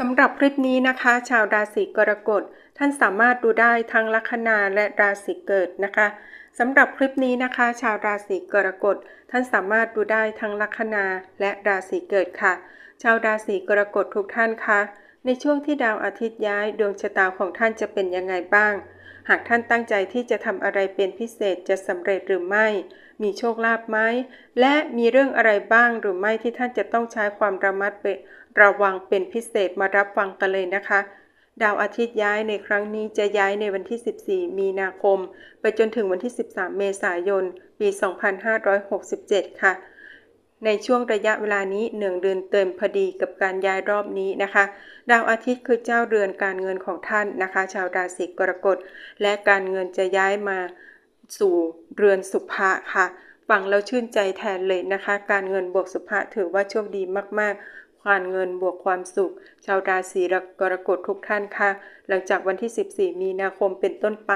สำหรับคลิปนี้นะคะ ชาวราศีกรกฎท่านสามารถดูได้ทั้งลัคนาและราศีเกิดนะคะสำหรับคลิปนี้นะคะ ชาวราศีกรกฎท่านสามารถดูได้ทั้งลัคนาและราศีเกิดค่ะ ชาวราศีกรกฎทุกท่านคะในช่วงที่ดาวอาทิตย์ย้ายดวงชะตาของท่านจะเป็นยังไงบ้าง หากท่านตั้งใจที่จะทำอะไรเป็นพิเศษจะสำเร็จหรือไม่ มีโชคลาภไหมและมีเรื่องอะไรบ้างหรือไม่ที่ท่านจะต้องใช้ความระมัด ระวังเป็นพิเศษมารับฟังกันเลยนะคะ ดาวอาทิตย์ย้ายในครั้งนี้จะย้ายในวันที่ 14 มีนาคม ไปจนถึงวันที่ 13 เมษายน ปี 2567 ค่ะ ในช่วงระยะเวลานี้หนึ่งเดือนเต็มพอดีกับการย้ายรอบนี้นะคะ ดาวอาทิตย์คือเจ้าเรือนการเงินของท่านนะคะ ชาวราศีกรกฎและการเงินจะย้ายมาสู่เรือนสุภะค่ะฟังแล้วชื่นใจแทนเลยนะคะ การเงินบวกสุภะถือว่าโชคดีมากๆ การเงินบวกความสุข ชาวราศีกรกฎทุกท่านค่ะ หลังจากวันที่ 14 มีนาคมเป็นต้นไป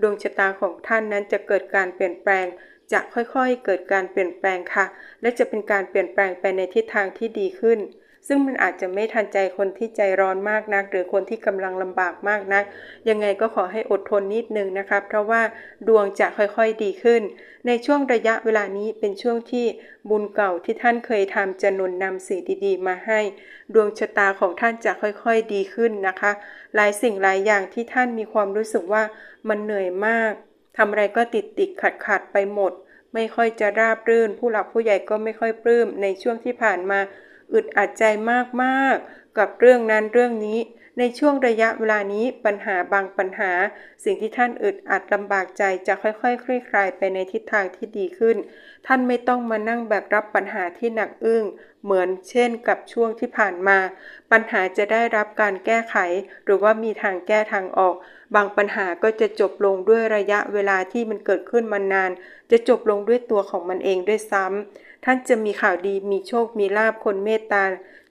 ดวงชะตาของท่านนั้นจะเกิดการเปลี่ยนแปลง จะค่อยๆ เกิดการเปลี่ยนแปลงค่ะ และจะเป็นการเปลี่ยนแปลงไปในทิศทางที่ดีขึ้น ซึ่งมันอาจจะไม่ทันใจคนที่ใจร้อนมากนัก หรือคนที่กำลังลำบากมากนัก ยังไงก็ขอให้อดทนนิดนึงนะคะเพราะว่าดวงจะค่อยๆดีขึ้น ในช่วงระยะเวลานี้เป็นช่วงที่บุญเก่าที่ท่านเคยทำจะหนุนนำสิ่งดีๆ มาให้ ดวงชะตาของท่านจะค่อยๆดีขึ้นนะคะ หลายสิ่งหลายอย่างที่ท่านมีความรู้สึกว่ามันเหนื่อยมากทำอะไรก็ติดติดขัดขัดไปหมด ไม่ค่อยจะราบรื่น ผู้หลักผู้ใหญ่ก็ไม่ค่อยปลื้มในช่วงที่ผ่านมา อึดอัดใจมากๆ กับเรื่องนั้นเรื่องนี้ ในช่วงระยะเวลานี้ปัญหาบางปัญหา สิ่งที่ท่านอึดอัดลำบากใจจะค่อยๆคลี่คลายไปในทิศทางที่ดีขึ้น ท่านไม่ต้องมานั่งแบกรับปัญหาที่หนักอึ้งเหมือนเช่นกับช่วงที่ผ่านมา ปัญหาจะได้รับการแก้ไข หรือว่ามีทางแก้ทางออก บางปัญหาก็จะจบลงด้วยระยะเวลาที่มันเกิดขึ้นมานาน จะจบลงด้วยตัวของมันเองด้วยซ้ำ ท่านจะมีข่าวดีมีโชคมีลาภคนเมตตา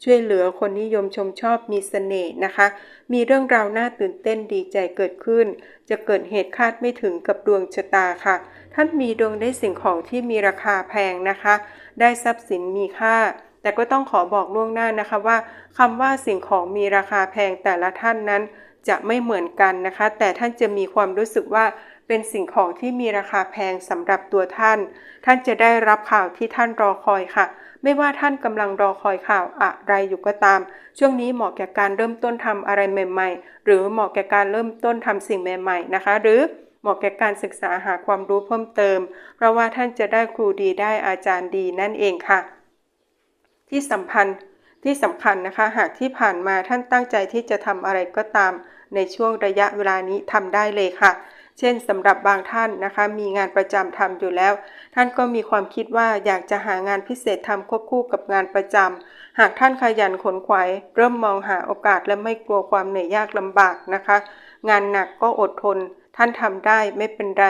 ช่วยเหลือคนนิยมชมชอบมีเสน่ห์นะคะ มีเรื่องราวน่าตื่นเต้นดีใจเกิดขึ้น จะเกิดเหตุคาดไม่ถึงกับดวงชะตาค่ะ ท่านมีดวงได้สิ่งของที่มีราคาแพงนะคะ ได้ทรัพย์สินมีค่า แต่ก็ต้องขอบอกล่วงหน้านะคะว่าคำว่าสิ่งของมีราคาแพงแต่ละท่านนั้นจะไม่เหมือนกันนะคะ แต่ท่านจะมีความรู้สึกว่า เป็นสิ่งของที่มีราคาแพงสำหรับตัวท่าน ท่านจะได้รับข่าวที่ท่านรอคอยค่ะ ไม่ว่าท่านกำลังรอคอยข่าวอะไรอยู่ก็ตาม ช่วงนี้เหมาะแก่การเริ่มต้นทำอะไรใหม่ ๆ หรือเหมาะแก่การเริ่มต้นทำสิ่งใหม่ ๆ นะคะ หรือเหมาะแก่การศึกษาหาความรู้เพิ่มเติม เพราะว่าท่านจะได้ครูดีได้อาจารย์ดีนั่นเองค่ะ ที่สัมพันธ์ที่สำคัญนะคะ หากที่ผ่านมาท่านตั้งใจที่จะทำอะไรก็ตาม ในช่วงระยะเวลานี้ทำได้เลยค่ะ เช่นสำหรับบางท่านนะคะ มีงานประจำทำอยู่แล้ว ท่านก็มีความคิดว่าอยากจะหางานพิเศษทำควบคู่กับงานประจำหากท่านขยันขนขวายเริ่มมองหาโอกาสและไม่กลัวความเหนื่อยยากลำบากนะคะ งานหนักก็อดทน ท่านทำได้ไม่เป็นไร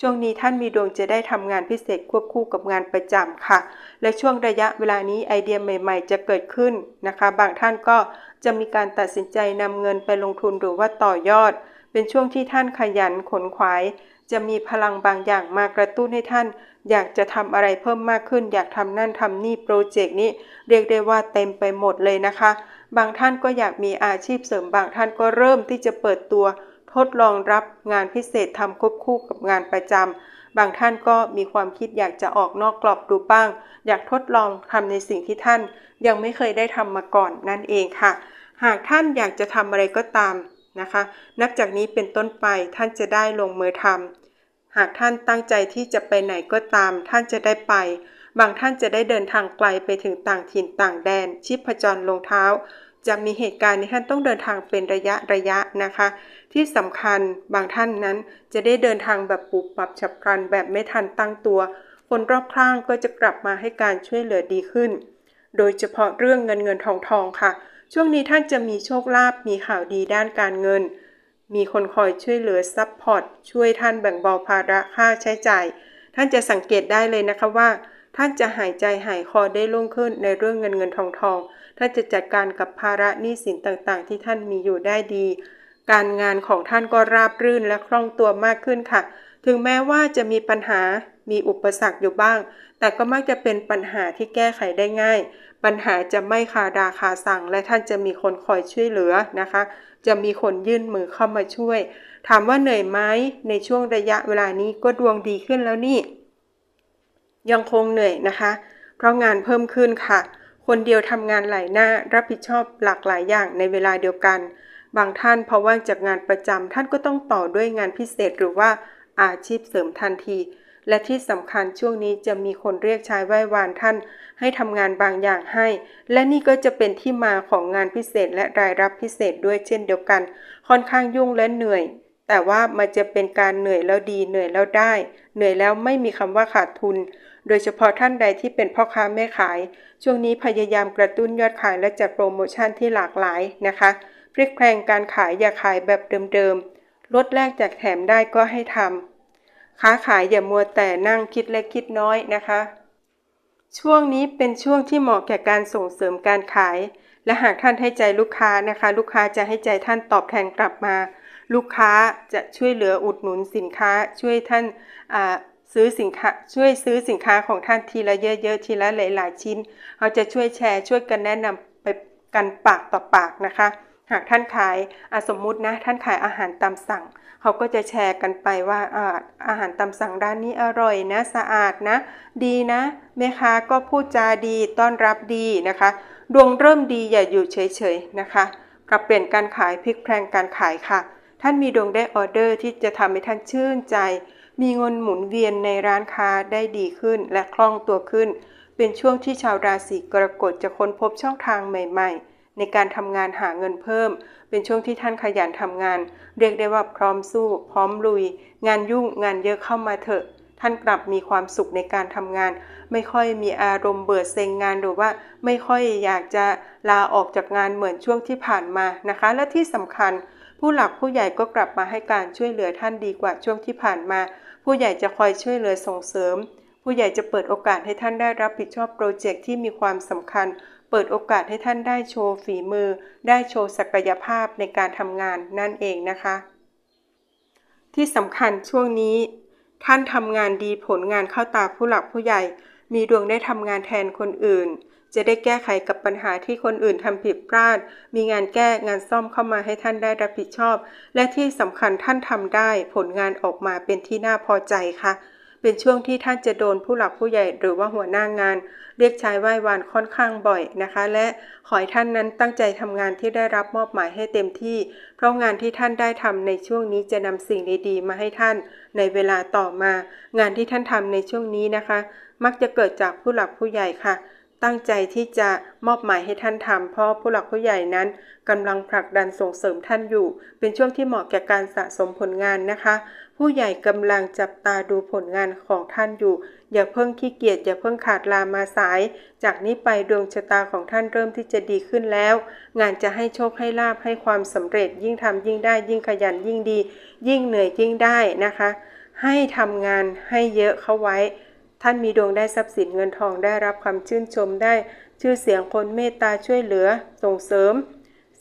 ช่วงนี้ท่านมีดวงจะได้ทำงานพิเศษควบคู่กับงานประจำค่ะ และช่วงระยะเวลานี้ไอเดียใหม่ ๆ จะเกิดขึ้นนะคะ บางท่านก็จะมีการตัดสินใจนำเงินไปลงทุนหรือว่าต่อยอด เป็นช่วงที่ท่านขยันขนขวาย จะมีพลังบางอย่างมากระตุ้นให้ท่าน อยากจะทำอะไรเพิ่มมากขึ้น อยากทำนั่นทำนี่โปรเจกต์นี้ เรียกได้ว่าเต็มไปหมดเลยนะคะ บางท่านก็อยากมีอาชีพเสริมบางท่านก็เริ่มที่จะเปิดตัว ทดลองรับงานพิเศษทำควบคู่กับงานประจำบางท่านก็มีความคิดอยากจะออกนอกกรอบดูบ้าง อยากทดลองทำในสิ่งที่ท่าน ยังไม่เคยได้ทำมาก่อนนั่นเองค่ะ หากท่านอยากจะทำอะไรก็ตาม นะคะ นับจากนี้เป็นต้นไปท่านจะได้ลงมือทำหากท่านตั้งใจที่จะไปไหนก็ตาม ท่านจะได้ไป บางท่านจะได้เดินทางไกลไปถึงต่างถิ่นต่างแดน ชิพจรลงเท้า จะมีเหตุการณ์ที่ท่านต้องเดินทางเป็นระยะระยะนะคะ ที่สำคัญบางท่านนั้นจะได้เดินทางแบบปุบปับฉับพลันแบบไม่ทันตั้งตัว คนรอบข้างก็จะกลับมาให้การช่วยเหลือดีขึ้น โดยเฉพาะเรื่องเงินเงินทองทองค่ะ ช่วงนี้ท่านจะมีโชคลาภมีข่าวดีด้านการเงิน มีคนคอยช่วยเหลือซัพพอร์ตช่วยท่านแบ่งเบาภาระค่าใช้จ่าย ท่านจะสังเกตได้เลยนะคะว่า ท่านจะหายใจหายคอได้โล่งขึ้นในเรื่องเงินเงินทองทองท่านจะจัดการกับภาระหนี้สินต่างๆ ที่ท่านมีอยู่ได้ดี การงานของท่านก็ราบรื่นและคล่องตัวมากขึ้นค่ะ ถึงแม้ว่าจะมีปัญหา มีอุปสรรคอยู่บ้าง แต่ก็มักจะเป็นปัญหาที่แก้ไขได้ง่าย ปัญหาจะไม่คาดาคาสั่ง และท่านจะมีคนคอยช่วยเหลือนะคะ จะมีคนยื่นมือเข้ามาช่วย ถามว่าเหนื่อยไหมในช่วงระยะเวลานี้ก็ดวงดีขึ้นแล้วนี่ ยังคงเหนื่อยนะคะ เพราะงานเพิ่มขึ้นค่ะ คนเดียวทำงานหลายหน้ารับผิดชอบหลากหลายอย่างในเวลาเดียวกันบางท่านพอว่างจากงานประจำท่านก็ต้องต่อด้วยงานพิเศษหรือว่าอาชีพเสริมทันที และที่สำคัญช่วงนี้จะมีคนเรียกชายไหว้วานท่าน ให้ทำงานบางอย่างให้ และนี่ก็จะเป็นที่มาของงานพิเศษและรายรับพิเศษด้วยเช่นเดียวกัน ค่อนข้างยุ่งและเหนื่อย แต่ว่ามันจะเป็นการเหนื่อยแล้วดีเหนื่อยแล้วได้ เหนื่อยแล้วไม่มีคำว่าขาดทุน โดยเฉพาะท่านใดที่เป็นพ่อค้าแม่ขาย ช่วงนี้พยายามกระตุ้นยอดขายและจัดโปรโมชั่นที่หลากหลายนะคะพลิกแพลงการขายอย่าขายแบบเดิมๆลดแลกจากแถมได้ก็ให้ทำ ค้าขายอย่ามัวแต่นั่งคิดเล็กคิดน้อยนะคะ ช่วงนี้เป็นช่วงที่เหมาะแก่การส่งเสริมการขาย และหากท่านให้ใจลูกค้านะคะ ลูกค้าจะให้ใจท่านตอบแทนกลับมา ลูกค้าจะช่วยเหลืออุดหนุนสินค้า ช่วยท่านซื้อสินค้าช่วยซื้อสินค้าของท่านทีละเยอะๆทีละหลายๆชิ้นเขาจะช่วยแชร์ช่วยกันแนะนำไปกันปากต่อปากนะคะ หากท่านขายอสมมุตินะท่านขายอาหารตามสั่ง เขาก็จะแชร์กันไปว่าอาอาหารตามสั่งร้านนี้อร่อยนะสะอาดนะ ดีนะแม่ค้าก็พูดจาดีต้อนรับดีนะคะ ดวงเริ่มดีอย่าอยู่เฉยๆนะคะปรับเปลี่ยนการขายพลิกแพลงการขายค่ะ ท่านมีดวงได้ออเดอร์ที่จะทำให้ท่านชื่นใจ มีเงินหมุนเวียนในร้านค้าได้ดีขึ้นและคล่องตัวขึ้น เป็นช่วงที่ชาวราศีกรกฎจะค้นพบช่องทางใหม่ ๆ ในการทำงานหาเงินเพิ่ม เป็นช่วงที่ท่านขยันทำงาน เรียกได้ว่าพร้อมสู้ พร้อมลุย งานยุ่งงานเยอะเข้ามาเถอะ ท่านกลับมีความสุขในการทำงาน ไม่ค่อยมีอารมณ์เบื่อเซ็งงานหรือว่า ไม่ค่อยอยากจะลาออกจากงานเหมือนช่วงที่ผ่านมานะคะ และที่สำคัญ ผู้หลักผู้ใหญ่ก็กลับมาให้การช่วยเหลือท่านดีกว่าช่วงที่ผ่านมา ผู้ใหญ่จะคอยช่วยเหลือส่งเสริมผู้ใหญ่จะเปิดโอกาสให้ท่านได้รับผิดชอบโปรเจกต์ที่มีความสำคัญ เปิดโอกาสให้ท่านได้โชว์ฝีมือ ได้โชว์ศักยภาพในการทำงานนั่นเองนะคะ ที่สำคัญช่วงนี้ ท่านทำงานดีผลงานเข้าตาผู้หลักผู้ใหญ่ มีดวงได้ทำงานแทนคนอื่น จะได้แก้ไขกับปัญหาที่คนอื่นทำผิดพลาด มีงานแก้งานซ่อมเข้ามาให้ท่านได้รับผิดชอบ และที่สำคัญท่านทำได้ผลงานออกมาเป็นที่น่าพอใจค่ะ เป็นช่วงที่ท่านจะโดนผู้หลักผู้ใหญ่หรือว่าหัวหน้างาน เรียกใช้ไหว้วานค่อนข้างบ่อยนะคะ และขอให้ท่านนั้นตั้งใจทำงานที่ได้รับมอบหมายให้เต็มที่ เพราะงานที่ท่านได้ทำในช่วงนี้จะนำสิ่งดีๆมาให้ท่าน ในเวลาต่อมา งานที่ท่านทำในช่วงนี้นะคะ มักจะเกิดจากผู้หลักผู้ใหญ่ค่ะตั้งใจที่จะมอบหมายให้ท่านทำเพราะผู้หลักผู้ใหญ่นั้นกำลังผลักดันส่งเสริมท่านอยู่ เป็นช่วงที่เหมาะแก่การสะสมผลงานนะคะ ผู้ใหญ่กำลังจับตาดูผลงานของท่านอยู่ อย่าเพิ่งขี้เกียจอย่าเพิ่งขาดลามาสาย จากนี้ไปดวงชะตาของท่านเริ่มที่จะดีขึ้นแล้ว งานจะให้โชคให้ลาบให้ความสำเร็จ ยิ่งทำยิ่งได้ ยิ่งขยันยิ่งดี ยิ่งเหนื่อยยิ่งได้นะคะ ให้ทำงานให้เยอะเข้าไว้ ท่านมีดวงได้ทรัพย์สินเงินทองได้รับความชื่นชมได้ ชื่อเสียงคนเมตตาช่วยเหลือ ส่งเสริม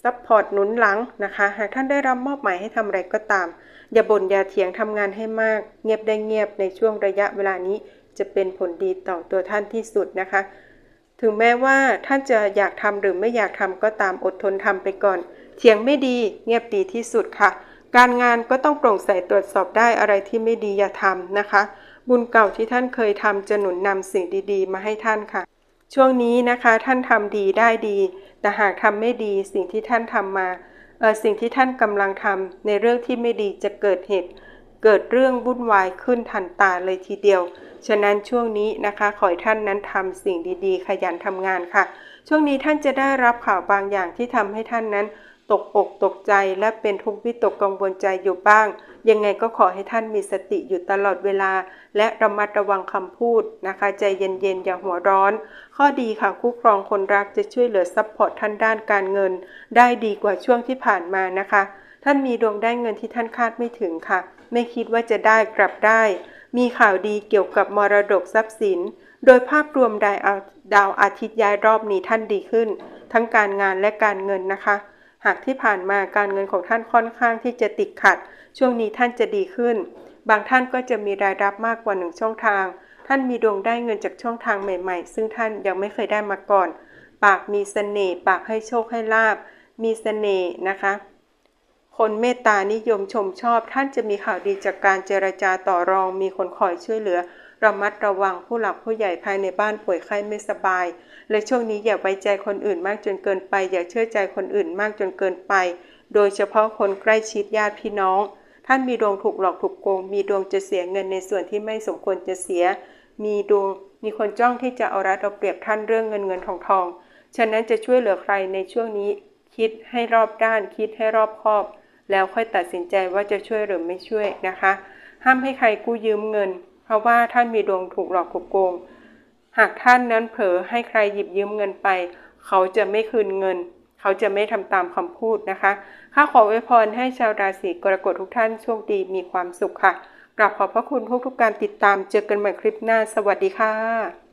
ซัพพอร์ตหนุนหลังนะคะ หากท่านได้รับมอบหมายให้ทำอะไรก็ตาม อย่าบ่นอย่าเถียงทำงานให้มาก เงียบได้เงียบในช่วงระยะเวลานี้จะเป็นผลดีต่อตัวท่านที่สุดนะคะ ถึงแม้ว่าท่านจะอยากทำหรือไม่อยากทำก็ตามอดทนทำไปก่อน เถียงไม่ดีเงียบดีที่สุดค่ะ การงานก็ต้องโปร่งใสตรวจสอบได้อะไรที่ไม่ดีอย่าทำนะคะ บุญเก่าที่ท่านเคยทำจะหนุนนำสิ่งดีๆ มาให้ท่านค่ะ ช่วงนี้นะคะท่านทำดีได้ดี แต่หากทำไม่ดีสิ่งที่ท่านทำมา สิ่งที่ท่านกำลังทำในเรื่องที่ไม่ดีจะเกิดเหตุเกิดเรื่องวุ่นวายขึ้นทันตาเลยทีเดียว ฉะนั้นช่วงนี้นะคะ ขอให้ท่านนั้นทำสิ่งดีๆ ขยันทำงานค่ะ ช่วงนี้ท่านจะได้รับข่าวบางอย่างที่ทำให้ท่านนั้น ตกอกตกใจและเป็นทุกข์วิตกกังวลใจอยู่บ้าง ยังไงก็ขอให้ท่านมีสติอยู่ตลอดเวลา และระมัดระวังคำพูดนะคะ ใจเย็นๆอย่าหัวร้อน ข้อดีค่ะคู่ครองคนรักจะช่วยเหลือซัพพอร์ตท่านด้านการเงิน ได้ดีกว่าช่วงที่ผ่านมานะคะ ท่านมีดวงได้เงินที่ท่านคาดไม่ถึงค่ะ ไม่คิดว่าจะได้กลับได้ มีข่าวดีเกี่ยวกับมรดกทรัพย์สิน โดยภาพรวมดาวดาวอาทิตย์ย้ายรอบนี้ท่านดีขึ้น ทั้งการงานและการเงินนะคะ หากที่ผ่านมาการเงินของท่านค่อนข้างที่จะติดขัด ช่วงนี้ท่านจะดีขึ้น บางท่านก็จะมีรายรับมากกว่าหนึ่งช่องทาง ท่านมีดวงได้เงินจากช่องทางใหม่ ๆ ซึ่งท่านยังไม่เคยได้มาก่อน ปากมีเสน่ห์ปากให้โชคให้ลาบ มีเสน่ห์นะคะ คนเมตตานิยมชมชอบ ท่านจะมีข่าวดีจากการเจรจาต่อรอง มีคนคอยช่วยเหลือ ระมัดระวังผู้หลักผู้ใหญ่ภายในบ้านป่วยไข้ไม่สบาย และช่วงนี้อย่าไว้ใจคนอื่นมากจนเกินไป อย่าเชื่อใจคนอื่นมากจนเกินไป โดยเฉพาะคนใกล้ชิดญาติพี่น้อง ท่านมีดวงถูกหลอกถูกโกง มีดวงจะเสียเงินในส่วนที่ไม่สมควรจะเสีย มีดวงมีคนจ้องที่จะเอารัดเอาเปรียบท่านเรื่องเงินเงินทองทอง ฉะนั้นจะช่วยเหลือใครในช่วงนี้คิดให้รอบด้าน คิดให้รอบคอบ แล้วค่อยตัดสินใจว่าจะช่วยหรือไม่ช่วยนะคะ ห้ามให้ใครกู้ยืมเงิน เพราะว่าท่านมีดวงถูกหลอกถูกโกง หากท่านนั้นเผลอให้ใครหยิบยืมเงินไป เขาจะไม่คืนเงิน เขาจะไม่ทำตามคำพูดนะคะ ข้าขออวยพรให้ชาวราศีกรกฎทุกท่านโชคดีมีความสุขค่ะกราบขอบพระคุณทุกๆการติดตามเจอกันใหม่คลิปหน้า สวัสดีค่ะ